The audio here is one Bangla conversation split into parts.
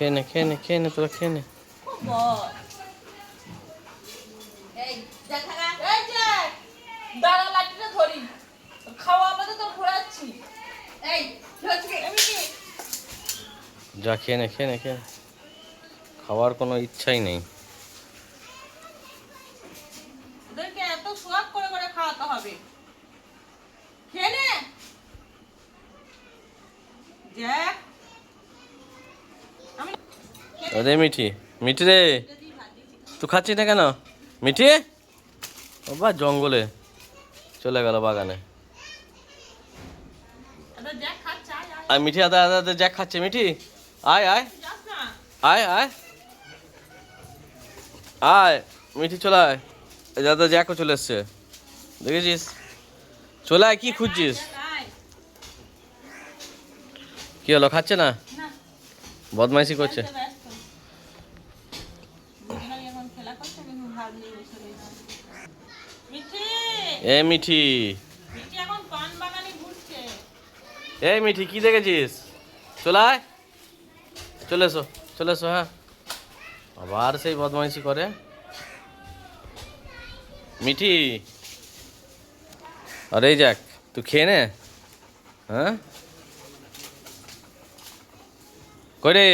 খেয়ে নে খেয়ে নে খেয়ে নে তোরা খেয়ে নে যে খেয়ে নে খেয়ে নে খেয়ে খাওয়ার কোনো ইচ্ছাই নেই এত সোয়াগ করে করে খাওয়াতে হবে খেয়ে নে দেখ আমি ওরে মিঠি। মিঠি রে। তুই খাচ্ছিস না কেন? মিঠি? ও বা জঙ্গলে চলে গেল বাগানে। আর মিঠি আদা আদা আদা জ্যাক খাচ্ছে মিঠি। আয় আয়। আয় আয়। আয় মিঠি চলে আয়। দাদা জ্যাকও চলে এসছে। দেখেছিস? চলে আয় কি খুঁজছিস? কি হলো খাচ্ছে না? বদমাইশি করছে। খেলা করছে, কিন্তু ভাব নিয়ে বসে রয়েছে। মিঠি, এ মিঠি। মিঠি এখন পান বাগানে ঘুরছে। এই মিঠি কি দেখেছিস? চলে আয়। চলে এসো চলে এসো হ্যাঁ। আবার সেই বদমাইশি করে। মিঠি। আরে যাক তুই খেয়ে নে। হ্যাঁ? করে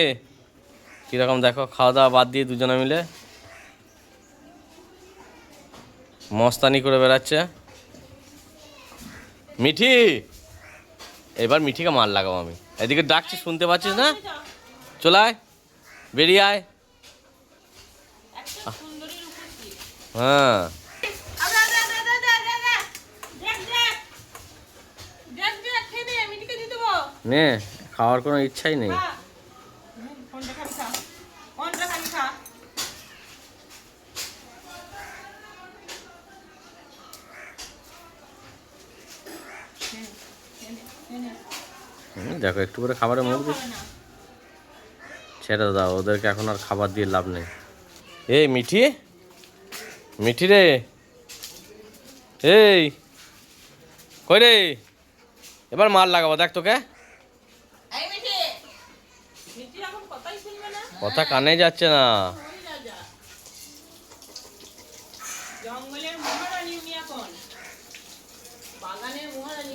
কীরকম দেখো খাওয়া দাওয়া বাদ দিয়ে দুজনে মিলে। মস্তানি করে বেড়াচ্ছে। মিঠি এবার মিঠিকে মার লাগাবো আমি। এদিকে ডাকছি শুনতে পাচ্ছিস না? এই যাও, চলে আয় বেরিয়ে আয়। হ্যাঁ। নে, খাওয়ার কোনো ইচ্ছাই নেই খা। হুম, কোনটা খাবি খা। কোনটা খাবি খা। খেয়ে নে, খেয়ে নে, খেয়ে নে। হুম, দেখো একটু করে খাবারে মুখ খাবে ছেড়ে দাও ওদেরকে এখন আর খাবার দিয়ে লাভ নেই। এই মিঠি? মিঠি রে? এই কই রে? এবার মার লাগাবো দেখ তোকে? কথা কানে যাচ্ছে না ওই রাজা। জঙ্গলের মহারানী উনি এখন বাগানের মহারানী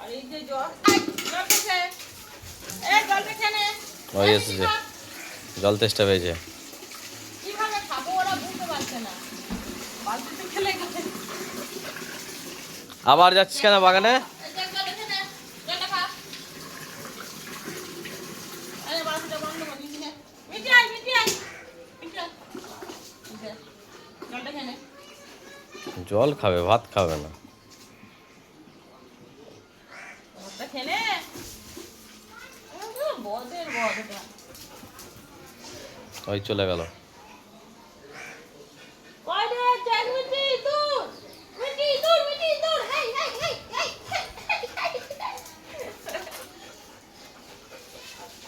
আর এই যে জল। এসেছে। তেষ্টা পেয়েছে। কীভাবে খাব ওরা বুঝতে পারছে না। বালতিতে খেলে আবার যাচ্ছিস কেন বাগানে? জলটা খেয়ে জল খাবে ভাত খাবে না। ওই চলে গেল।